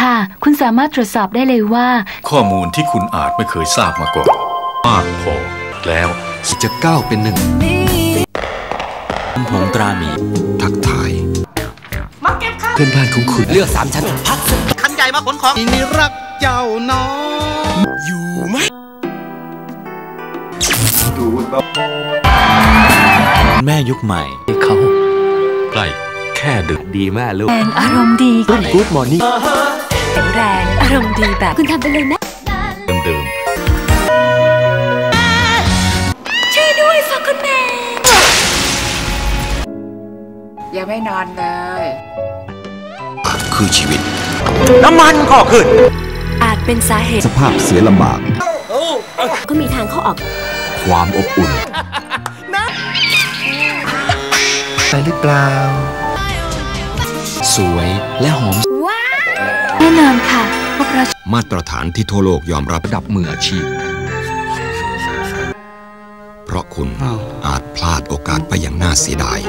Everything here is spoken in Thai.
ค่ะ คุณสามารถตรวจสอบได้เลยว่า ข้อมูลที่คุณอาจไม่เคยทราบมาก่อน มากพอ แล้วจะก้าวเป็นหนึ่งผงตราหมี ทักทายเพื่อนบ้านของคุณเลือกสามชั้น พักคันใหญ่มาขนของนี่รักเจ้าน้องแม่ยุคใหม่เขาใกล้แค่ดึกดีแม่ลูกแรงอารมณ์ดีกู๊ดมอร์นิ่ง แข็งแรง อารมณ์ดีแบบ คุณทำไปเลยนะเดิมช่วยด้วยฝากคุณแม่ยังไม่นอนเลยอาจคือชีวิต น้ำมันก็ขึ้น อาจเป็นสาเหตุ สภาพเสียลำบาก ก็มีทางเข้าออก ความอบอุ่นไปหรือเปล่า สวยและหอมแน่นอนค่ะ พวกเรามาตรฐานที่ทั่วโลกยอมรับระดับมืออาชีพ เพราะคุณอาจพลาดโอกาสไปอย่างน่าเสียดาย